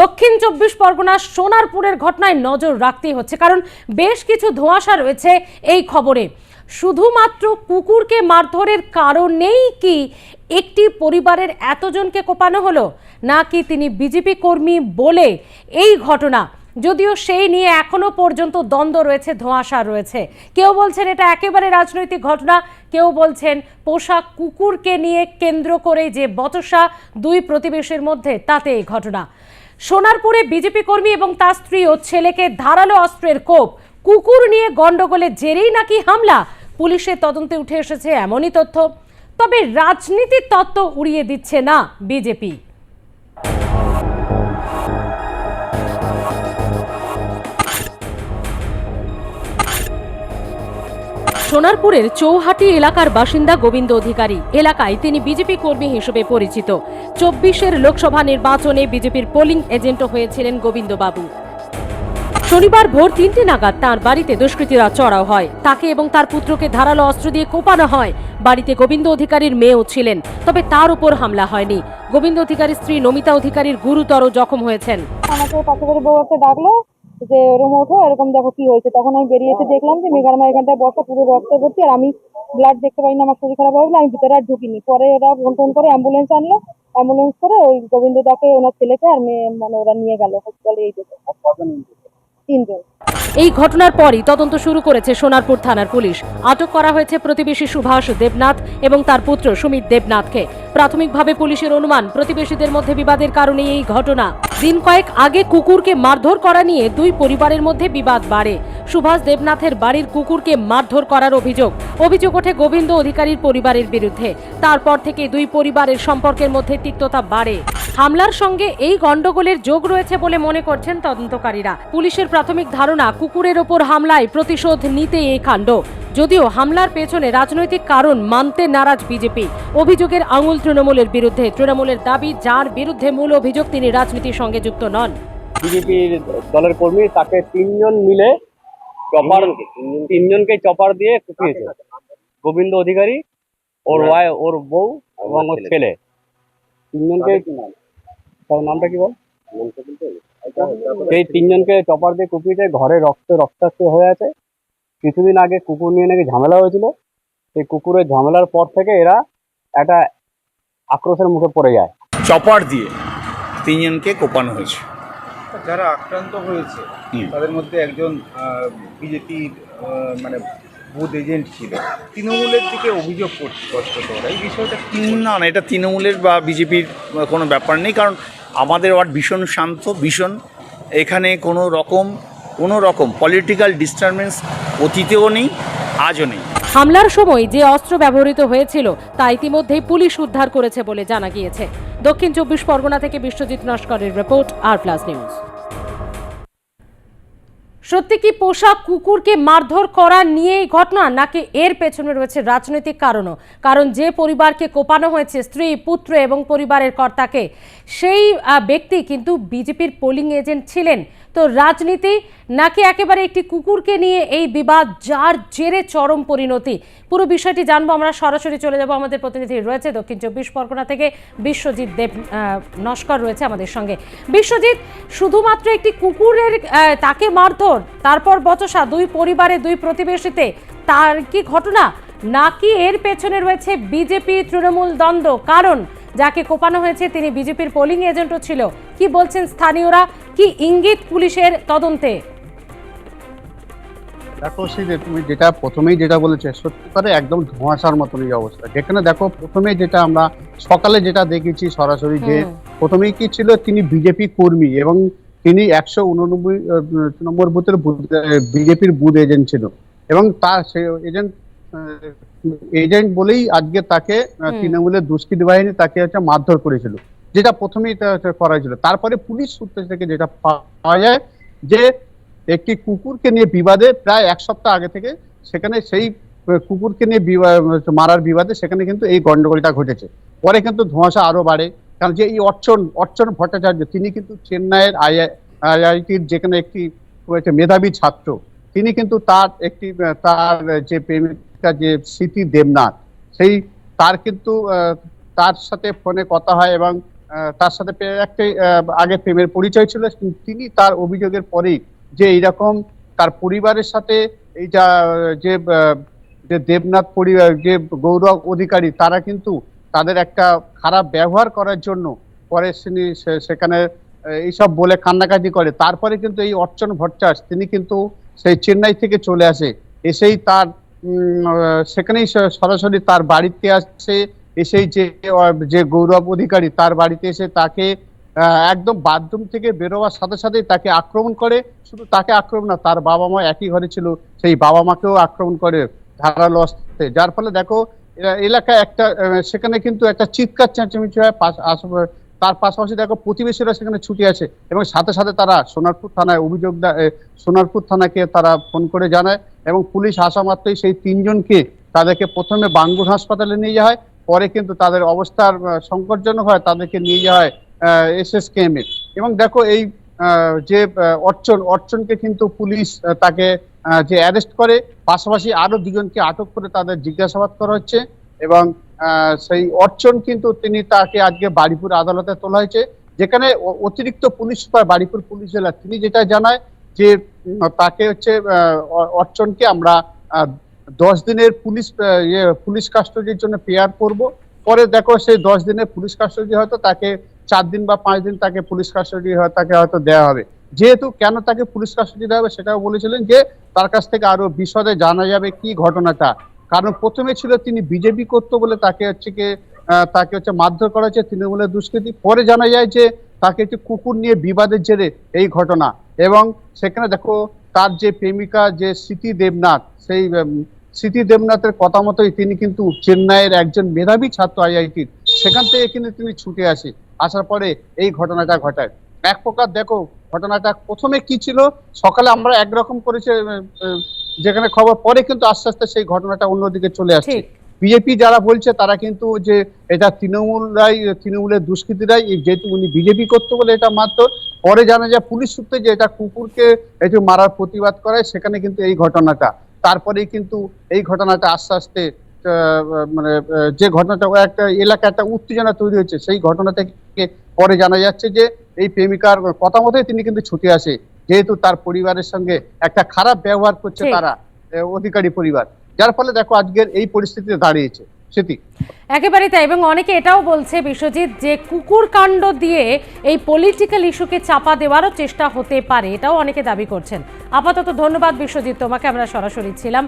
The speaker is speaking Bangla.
দক্ষিণ চব্বিশ পরগনার সোনারপুরের ঘটনায় নজর রাখতেই হচ্ছে, কারণ বেশ কিছু ধোঁয়াশা রয়েছে এই খবরে। শুধুমাত্র কুকুরকে মারধরের কারণেই কি একটি পরিবারের এতজনকে কোপানো হলো, নাকি তিনি বিজেপি কর্মী বলে এই ঘটনা? যদিও সেই নিয়ে এখনও পর্যন্ত দ্বন্দ্ব রয়েছে, ধোঁয়াশা রয়েছে। কেউ বলছেন এটা একেবারে রাজনৈতিক ঘটনা, কেউ বলছেন পোষা কুকুরকে নিয়ে কেন্দ্র করে যে বচসা দুই প্রতিবেশীর মধ্যে তাতে এই ঘটনা। সোনারপুরে বিজেপি কর্মী এবং তার স্ত্রী ও ছেলেকে ধারালো অস্ত্রের কোপ। কুকুর নিয়ে গন্ডগোলের জেরেই নাকি হামলা? পুলিশের তদন্তে উঠে এসেছে এমনই তথ্য। তবে রাজনীতির তত্ত্ব উড়িয়ে দিচ্ছে না বিজেপি। সোনারপুরের চৌহাটি এলাকার বাসিন্দা গোবিন্দ অধিকারী। এলাকায় তিনি বিজেপি কর্মী হিসেবে পরিচিত। চব্বিশের লোকসভা নির্বাচনে বিজেপির পোলিং এজেন্টও হয়েছিলেন গোবিন্দবাবু। শনিবার ভোর তিনটে নাগাদ তার বাড়িতে দুষ্কৃতীরা চড়াও হয়। তাকে এবং তার পুত্রকে ধারালো অস্ত্র দিয়ে কোপানো হয়। বাড়িতে গোবিন্দ অধিকারীর মেয়েও ছিলেন, তবে তার উপর হামলা হয়নি। গোবিন্দ অধিকারীর স্ত্রী নমিতা অধিকারীর গুরুতর জখম হয়েছেন। আমাকে পাশে বাড়ির বউ ডাকলো। যে ওরম ওঠো, এরকম দেখো কি হয়েছে। তখন আমি বেরিয়েছে দেখলাম যে মেঘার মা এখানটায় বসা, পুরো রক্ত ভর্তি, আর আমি ব্লাড দেখতে পাইনি, আমার শরীর খারাপ হবে আমি ভিতরে আর ঢুকিনি। পরে ওরা ফোন টোন করে অ্যাম্বুলেন্স আনলো অ্যাম্বুলেন্স করে ওই গোবিন্দ দাকে ওনার ছেলেকে আর মেয়ে মানে ওরা নিয়ে গেল হসপিটালে এই দিকে তিনজন এই ঘটনার পরই তদন্ত শুরু করেছে সোনারপুর থানার পুলিশ। আটক করা হয়েছে প্রতিবেশী সুভাষ দেবনাথ এবং তার পুত্র সুমিত দেবনাথকে। প্রাথমিকভাবে পুলিশের অনুমান, প্রতিবেশীদের মধ্যে বিবাদের কারণে এই ঘটনা। দিন কয়েক আগে কুকুরকে মারধর করা নিয়ে দুই পরিবারের মধ্যে বিবাদ বাড়ে। সুভাষ দেবনাথের বাড়ির কুকুরকে মারধর করার অভিযোগ। অভিযোগ ওঠে গোবিন্দ অধিকারীর পরিবারের বিরুদ্ধে। তারপর থেকে দুই পরিবারের সম্পর্কের মধ্যে তিক্ততা বাড়ে। হামলার সঙ্গে এই গন্ডগোলের যোগ রয়েছে বলে মনে করছেন তদন্তকারীরা। পুলিশের প্রাথমিক ধারণা কুকুরের ওপর হামলায় প্রতিশোধ নিতে এই কাণ্ড যদিও হামলার পেছনে রাজনৈতিক কারণ মানতে নারাজ বিজেপি। অভিযোগের আঙুল তৃণমূলের বিরুদ্ধে। তৃণমূলের দাবি যার বিরুদ্ধে মূল অভিযোগ তিনি রাজনীতির সঙ্গে যুক্ত নন। বিজেপির দলের কর্মী তাকে তিনজন মিলে চপার তিনজনকে চপার দিয়ে কুপিয়েছে। গোবিন্দ অধিকারী ওর ওয়াই ওর বউ এবং ওর ছেলে। তিনজনকে তার নামটা কি বল? সেই তিনজনকে চপার দিয়ে কুপিয়েছে ঘরে রক্ত রক্তাক্ত হয়ে আছে। কিছুদিন আগে কুকুর নিয়ে নাকি ঝামেলা হয়েছিল। সেই কুকুরের ঝামেলার পর থেকে এরা একটা আক্রোশের মুখে পড়ে যায়। চপার দিয়ে তিনজনকে কোপানো হয়েছে। যারা আক্রান্ত হয়েছে তাদের মধ্যে একজন বিজেপির মানে বুথ এজেন্ট ছিল। তৃণমূলের দিকে অভিযোগ করছে তো এই বিষয়টা না না এটা তৃণমূলের বা বিজেপির কোনো ব্যাপার নেই কারণ আমাদের ওয়ার্ড ভীষণ শান্ত ভীষণ এখানে কোনো রকম কোনো রকম পলিটিক্যাল ডিস্টারবেন্স অতীতেও নেই আজও নেই। হামলার সময় যে অস্ত্র ব্যবহৃত হয়েছিল তা ইতিমধ্যেই পুলিশ উদ্ধার করেছে বলে জানা গিয়েছে। দক্ষিণ চব্বিশ পরগনা থেকে বিশ্বজিৎ নস্করের রিপোর্ট আর প্লাস নিউজ। সত্যি কি পোষা কুকুরকে মারধর করা নিয়ে এই ঘটনা, নাকি এর পেছনে রয়েছে রাজনৈতিক কারণও? কারণ যে পরিবারকে কোপানো হয়েছে, স্ত্রী, পুত্র এবং পরিবারের কর্তাকে সেই ব্যক্তি কিন্তু বিজেপির পোলিং এজেন্ট ছিলেন। তো রাজনীতি নাকি একেবারে একটি কুকুরকে নিয়ে এই বিবাদ, যার জেরে চরম পরিণতি? পুরো বিষয়টি জানব আমরা, সরাসরি চলে যাব। আমাদের প্রতিনিধি রয়েছে দক্ষিণ চব্বিশ পরগনা থেকে বিশ্বজিৎ দেব নস্কর রয়েছে আমাদের সঙ্গে। বিশ্বজিৎ, শুধুমাত্র একটি কুকুরের তাকে মারধর, তারপর বচসা, দুই পরিবারে, দুই প্রতিবেশীতে, তার কি ঘটনা? নাকি এর পেছনে রয়েছে বিজেপি তৃণমূল দ্বন্দ্ব? কারণ যাকে কোপানো হয়েছে তিনি বিজেপির পোলিং এজেন্টও ছিল। কি বলছেন স্থানীয়রা? কি ইঙ্গিত পুলিশের তদন্তে? দেখো সেই যে তুমি যেটা প্রথমেই যেটা বলেছে সত্যিকারে একদম ধোঁয়াশার মতনই অবস্থা। যেখানে দেখো প্রথমে যেটা আমরা সকালে যেটা দেখেছি সরাসরি যে প্রথমেই কি ছিল তিনি বিজেপি কর্মী এবং তিনি একশো উননব্বই নম্বর বুথের বিজেপির বুথ এজেন্ট ছিল। এবং তার সে এজেন্ট এজেন্ট বলেই আজকে তাকে তৃণমূলের দুষ্কৃতী বাহিনী তাকে হচ্ছে মারধর করেছিল। যেটা প্রথমেই করা হয়েছিল। তারপরে পুলিশ সূত্র থেকে যেটা পাওয়া যায় যে একটি কুকুরকে নিয়ে বিবাদে প্রায় এক সপ্তাহ আগে থেকে সেখানে সেই কুকুরকে নিয়ে মারার বিবাদে সেখানে কিন্তু এই গন্ডগোলটা ঘটেছে। পরে কিন্তু ধোঁয়াশা আরও বাড়ে। কারণ যে এই অর্চন অর্চন ভট্টাচার্য তিনি কিন্তু চেন্নাইয়ের আইআইটির যেখানে একটি মেধাবী ছাত্র তিনি কিন্তু তার একটি তার যে প্রেমিকা যে স্মৃতি দেবনাথ, সেই তার কিন্তু তার সাথে ফোনে কথা হয় এবং তার সাথে একটাই আগে প্রেমের পরিচয় ছিল তিনি তার অভিযোগের পরেই যে এইরকম তার পরিবারের সাথে এই যা, যে যে দেবনাথ পরিবার, যে গৌরব অধিকারী, তারা কিন্তু তাদের একটা খারাপ ব্যবহার করার জন্য পরে তিনি সেখানে এইসব বলে কান্নাকাটি করে। তারপরে কিন্তু এই অর্চন ভট্টাচ, তিনি কিন্তু সেই চেন্নাই থেকে চলে আসে। এসেই তার সেখানেই সরাসরি তার বাড়িতে আসছে এসেই যে যে গৌরব অধিকারী তার বাড়িতে এসে তাকে একদম বাথরুম থেকে বেরোবার সাথে সাথেই তাকে আক্রমণ করে। শুধু তাকে আক্রমণ না, তার বাবা মা একই ঘরে ছিল, সেই বাবা মাকেও আক্রমণ করে ধারালো অস্ত্রে। যার ফলে দেখো, এ- এলাকায় একটা সেখানে কিন্তু একটা চিৎকার, চেঁচামেচি হয় তার পাশাপাশি দেখো প্রতিবেশীরা সেখানে ছুটি আছে এবং সাথে সাথে তারা সোনারপুর থানায় অভিযোগ সোনারপুর থানাকে তারা ফোন করে জানায় এবং পুলিশ আসা মাত্রই সেই তিনজনকে তাদেরকে প্রথমে বাঙ্গুর হাসপাতালে নিয়ে যাওয়া হয় পরে কিন্তু তাদের অবস্থার সংকটজনক হয় তাদেরকে নিয়ে যাওয়া হয় এস এস কেএম এবং দেখো এই যে অর্চন, অর্চনকে কিন্তু পুলিশ তাকে যে অ্যারেস্ট করে, পাশাপাশি আরও দুজনকে আটক করে তাদের জিজ্ঞাসাবাদ করা হচ্ছে এবং সেই অর্চন কিন্তু তিনি তাকে আজকে বাড়িপুর আদালতে তোলা হয়েছে, যেখানে অতিরিক্ত পুলিশ সুপার বাড়িপুর পুলিশ জেলা, তিনি যেটা জানায় যে তাকে হচ্ছে অর্চনকে আমরা দশ দিনের পুলিশ ইয়ে পুলিশ কাস্টডির জন্য পেয়ার করব। পরে দেখো সেই দশ দিনের পুলিশ কাস্টডি হয়তো তাকে চার দিন বা পাঁচ দিন তাকে পুলিশ কাস্টডি তাকে হয়তো দেওয়া হবে। যেহেতু কেন তাকে পুলিশ কাস্টডি দেওয়া হবে সেটাও বলেছিলেন যে, তার কাছ থেকে আরও বিশদে জানা যাবে কি ঘটনাটা। কারণ প্রথমে ছিল তিনি বিজেপি করতো বলে তাকে হচ্ছে কি তাকে হচ্ছে মারধর করা হয়েছে, তৃণমূলের দুষ্কৃতি। পরে জানা যায় যে তাকে একটি কুকুর নিয়ে বিবাদের জেরে এই ঘটনা। এবং সেখানে দেখো, তার যে প্রেমিকা, যে স্মৃতি দেবনাথ, সেই স্মৃতি দেবনাথের কথা মতোই তিনি কিন্তু চেন্নাইয়ের একজন মেধাবী ছাত্র আইআইটির। সেখান থেকে কিন্তু তিনি ছুটে আসে, আসার পরে এই ঘটনাটা ঘটায়। এক প্রকার দেখো, ঘটনাটা প্রথমে কি ছিল? সকালে আমরা একরকম করেছে যেখানে খবর পরে কিন্তু আস্তে আস্তে সেই ঘটনাটা অন্যদিকে চলে আসছে। বিজেপি যারা বলছে তারা কিন্তু যে এটা তৃণমূলরাই তৃণমূলের দুষ্কৃতীরাই যেহেতু উনি বিজেপি করতো বলে এটা মাত্র পরে জানা যায় পুলিশ সূত্রে যে এটা কুকুরকে একটু মারার প্রতিবাদ করায় সেখানে কিন্তু এই ঘটনাটা। তারপরেই কিন্তু এই ঘটনাটা আস্তে আস্তে মানে যে ঘটনাটা একটা এলাকা একটা উত্তেজনা তৈরি হয়েছে সেই ঘটনা থেকে পরে জানা যাচ্ছে যে এই প্রেমিকার কথা মতোই তিনি কিন্তু ছুটে আসে। যেহেতু তার পরিবারের সঙ্গে একটা খারাপ ব্যবহার করছে তারা অধিকারী পরিবার। যার ফলে দেখো আজকের এই পরিস্থিতিতে দাঁড়িয়েছে। সেটি। একেবারে তাই এবং অনেকে এটাও বলছে বিশ্বজিৎ যে কুকুর কাণ্ড দিয়ে এই পলিটিক্যাল ইস্যুকে চাপা দেওয়ারও চেষ্টা হতে পারে এটাও অনেকে দাবি করছেন। আপাতত ধন্যবাদ বিশ্বজিৎ তোমাকে আমরা সরাসরি ছিলাম।